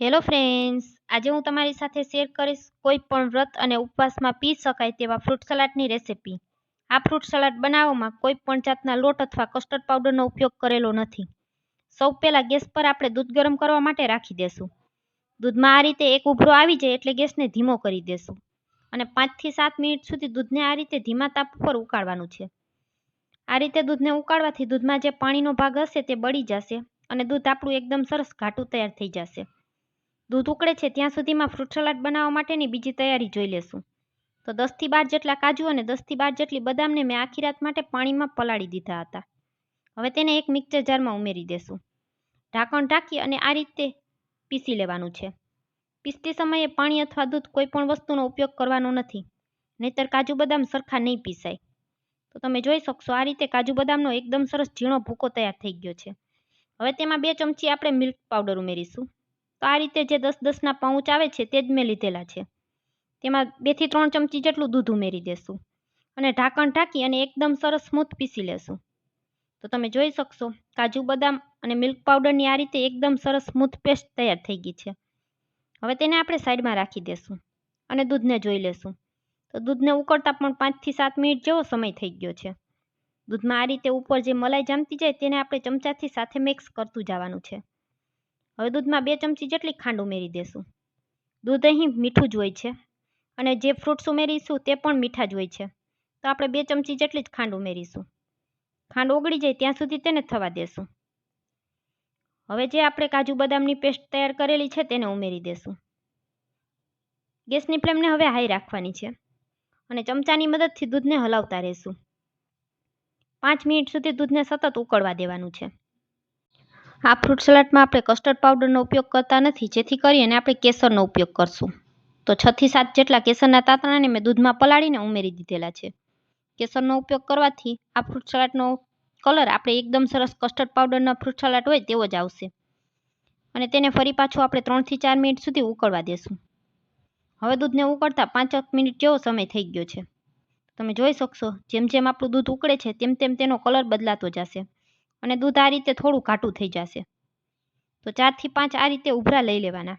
Hello friends આજે હું તમારી સાથે શેર કરીશ કોઈ પણ વ્રત અને ઉપવાસમાં પી શકાય તેવા ફ્રૂટ સલાડની રેસિપી આ ફ્રૂટ સલાડ બનાવવામાં કોઈ પણ જાતના લોટ અથવા કસ્ટર્ડ પાવડરનો ઉપયોગ કરેલો નથી. સૌ પહેલાં ગેસ પર આપણે દૂધ ગરમ કરવા માટે રાખી દેશું. દૂધમાં આ રીતે એક ઉભરો આવી જાય એટલે ગેસને ધીમો કરી દેશું. અને પાંચથી સાત મિનિટ સુધી દૂધને આ રીતે ધીમા તાપ પર ઉકાળવાનું છે. આ રીતે દૂધને ઉકાળવાથી દૂધમાં જે પાણીનો ભાગ હશે તે બળી જશે અને દૂધ આપણું એકદમ સરસ ઘાટું તૈયાર થઈ જશે. દૂધ ઉકળે છે, ત્યાં સુધીમાં ફ્રૂટ સલાડ બનાવવા માટેની બીજી તૈયારી જોઈ લેશું. તો દસથી બાર જેટલા કાજુ અને દસથી બાર જેટલી બદામને મેં આખી રાત માટે પાણીમાં પલાળી દીધા હતા. હવે તેને એક મિક્સર જારમાં ઉમેરી દેશું. ઢાંકણ ઢાંકી અને આ રીતે પીસી લેવાનું છે. પીસતી સમયે પાણી અથવા દૂધ કોઈ પણ વસ્તુનો ઉપયોગ કરવાનો નથી, નહીતર કાજુ બદામ સરખા નહીં પીસાય. તો તમે જોઈ શકશો, આ રીતે કાજુ બદામનો એકદમ સરસ ઝીણો ભૂકો તૈયાર થઈ ગયો છે. હવે તેમાં બે ચમચી આપણે મિલ્ક પાવડર ઉમેરીશું. તો આ રીતે જે દસ દસના પાઉચ આવે છે તે જ મેં લીધેલા છે. તેમાં બેથી ત્રણ ચમચી જેટલું દૂધ ઉમેરી દેશું અને ઢાંકણ ઢાંકી અને એકદમ સરસ સ્મૂથ પીસી લેશું. તો તમે જોઈ શકશો, કાજુ બદામ અને મિલ્ક પાવડરની આ રીતે એકદમ સરસ સ્મૂથ પેસ્ટ તૈયાર થઈ ગઈ છે. હવે તેને આપણે સાઈડમાં રાખી દેશું અને દૂધને જોઈ લેશું. તો દૂધને ઉકળતા પણ પાંચથી સાત મિનિટ જેવો સમય થઈ ગયો છે. દૂધમાં આ રીતે ઉપર જે મલાઈ જામતી જાય તેને આપણે ચમચાથી સાથે મિક્સ કરતું જવાનું છે. હવે દૂધમાં બે ચમચી જેટલી ખાંડ ઉમેરી દેશું. દૂધ અહીં મીઠું જ હોય છે અને જે ફ્રૂટ્સ ઉમેરીશું તે પણ મીઠા જ હોય છે. તો આપણે બે ચમચી જેટલી જ ખાંડ ઉમેરીશું. ખાંડ ઓગળી જાય ત્યાં સુધી તેને થવા દેશું. હવે જે આપણે કાજુ બદામની પેસ્ટ તૈયાર કરેલી છે તેને ઉમેરી દેશું. ગેસની ફ્લેમને હવે હાઈ રાખવાની છે અને ચમચાની મદદથી દૂધને હલાવતા રહેશું. પાંચ મિનિટ સુધી દૂધને સતત ઉકળવા દેવાનું છે. આ ફ્રૂટ સલાડમાં આપણે કસ્ટર્ડ પાવડરનો ઉપયોગ કરતા નથી. જેથી કરીને આપણે કેસરનો ઉપયોગ કરશું. તો છથી સાત જેટલા કેસરના તાતણાને મેં દૂધમાં પલાળીને ઉમેરી દીધેલા છે. કેસરનો ઉપયોગ કરવાથી આ ફ્રૂટ સલાડનો કલર આપણે એકદમ સરસ કસ્ટર્ડ પાવડરના ફ્રૂટ સલાડ હોય તેવો જ આવશે. અને તેને ફરી પાછું આપણે ત્રણથી ચાર મિનિટ સુધી ઉકળવા દેશું. હવે દૂધને ઉકળતા પાંચ મિનિટ જેવો સમય થઈ ગયો છે. તમે જોઈ શકશો, જેમ જેમ આપણું દૂધ ઉકળે છે, તેમ તેમ તેનો કલર બદલાતો જશે. અને દૂધ આ રીતે થોડું ઘાટું થઈ જશે. તો ચારથી પાંચ આ રીતે ઉભરા લઈ લેવાના.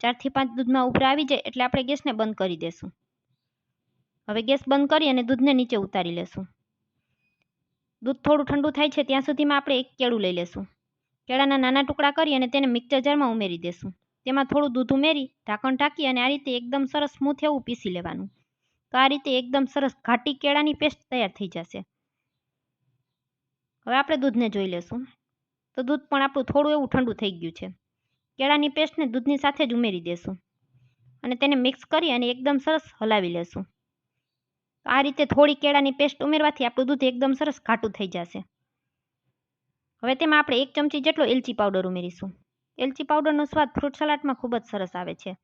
ચારથી પાંચ દૂધમાં ઉભરા આવી જાય એટલે આપણે ગેસને બંધ કરી દેશું. હવે ગેસ બંધ કરી અને દૂધને નીચે ઉતારી લેશું. દૂધ થોડું ઠંડુ થાય છે ત્યાં સુધીમાં આપણે એક કેળું લઈ લેશું. કેળાના નાના ટુકડા કરી અને તેને મિક્સર જારમાં ઉમેરી દેશું. તેમાં થોડું દૂધ ઉમેરી, ઢાંકણ ઢાંકી અને આ રીતે એકદમ સરસ સ્મૂથ એવું પીસી લેવાનું. તો આ રીતે એકદમ સરસ ઘાટી કેળાની પેસ્ટ તૈયાર થઈ જશે. હવે આપણે દૂધને જોઈ લેશું. તો દૂધ પણ આપણું થોડું એવું ઠંડુ થઈ ગયું છે. કેળાની પેસ્ટને દૂધની સાથે જ ઉમેરી દેશું અને તેને મિક્સ કરી અને એકદમ સરસ હલાવી લેશું. આ રીતે થોડી કેળાની પેસ્ટ ઉમેરવાથી આપણું દૂધ એકદમ સરસ ઘાટું થઈ જશે. હવે તેમાં આપણે એક ચમચી જેટલો એલચી પાવડર ઉમેરીશું. એલચી પાવડરનો સ્વાદ ફ્રૂટ સલાડમાં ખૂબ જ સરસ આવે છે.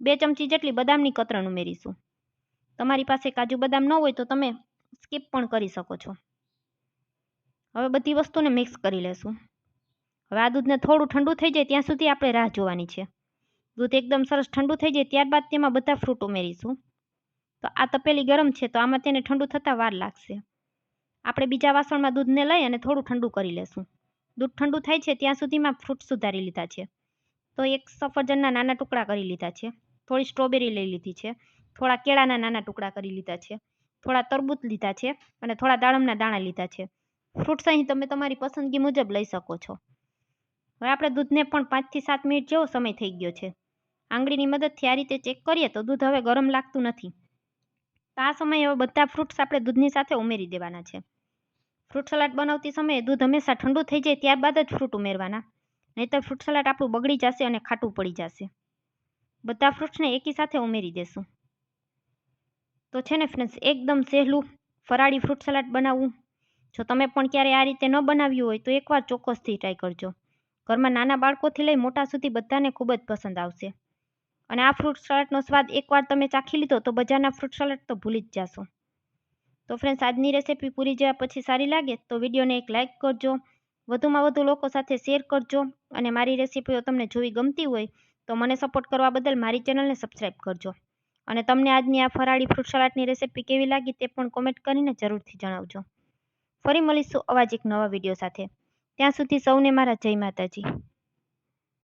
બે ચમચી જેટલી બદામની કતરણ ઉમેરીશું. તમારી પાસે કાજુ બદામ ન હોય તો તમે સ્કીપ પણ કરી શકો છો. હવે બધી વસ્તુને મિક્સ કરી લેશું. હવે આ દૂધને થોડું ઠંડુ થઈ જાય ત્યાં સુધી આપણે રાહ જોવાની છે. દૂધ એકદમ સરસ ઠંડુ થઈ જાય ત્યારબાદ તેમાં બધા ફ્રૂટ ઉમેરીશું. તો આ તપેલી ગરમ છે તો આમાં તેને ઠંડુ થતાં વાર લાગશે. આપણે બીજા વાસણમાં દૂધને લઈ અને થોડું ઠંડુ કરી લેશું. દૂધ ઠંડુ થાય છે ત્યાં સુધીમાં ફ્રૂટ સુધારી લીધા છે. તો એક સફરજનના નાના ટુકડા કરી લીધા છે. થોડી સ્ટ્રોબેરી લઈ લીધી છે. થોડા કેળાના નાના ટુકડા કરી લીધા છે. થોડા તરબૂચ લીધા છે અને થોડા દાડમના દાણા લીધા છે. ફ્રૂટ્સ અહીં તમે તમારી પસંદગી મુજબ લઈ શકો છો. હવે આપણે દૂધને પણ પાંચથી સાત મિનિટ જેવો સમય થઈ ગયો છે. આંગળીની મદદથી આ રીતે ચેક કરીએ તો દૂધ હવે ગરમ લાગતું નથી. તો આ સમયે હવે બધા ફ્રૂટ્સ આપણે દૂધની સાથે ઉમેરી દેવાના છે. ફ્રૂટ સલાડ બનાવતી સમયે દૂધ હંમેશા ઠંડુ થઈ જાય ત્યારબાદ જ ફ્રૂટ ઉમેરવાના. નહીંતર ફ્રૂટ સલાડ આપણું બગડી જશે અને ખાટું પડી જશે. બધા ફ્રૂટ્સને એકી સાથે ઉમેરી દેશું. તો છે ને ફ્રેન્ડ્સ એકદમ સહેલું ફરાળી ફ્રૂટ સલાડ બનાવવું જો તમે પણ ક્યારે આ રીતે ન બનાવ્યું હોય તો એકવાર ચોક્કસથી ટ્રાય કરજો. ઘરમાં નાના બાળકોથી લઈ મોટા સુધી બધાને ખૂબ જ પસંદ આવશે. અને આ ફ્રૂટ સલાડનો સ્વાદ એકવાર તમે ચાખી લીધો તો બજારના ફ્રૂટ સલાડ તો ભૂલી જ જાશો. તો ફ્રેન્ડ્સ આજની રેસીપી પૂરી જવા પછી સારી લાગે તો વિડીયોને એક લાઇક કરજો. વધુમાં વધુ લોકો સાથે શેર કરજો. અને મારી રેસીપીઓ તમને જોવી ગમતી હોય તો મને સપોર્ટ કરવા બદલ મારી ચેનલને સબસ્ક્રાઈબ કરજો. અને તમને આજની આ ફરાળી ફ્રૂટ સલાડની રેસીપી કેવી લાગી તે પણ કોમેન્ટ કરીને જરૂરથી જણાવજો. ફરી મળીશું અવાજ એક નવા વીડિયો સાથે. ત્યાં સુધી સૌને મારા જય માતાજી.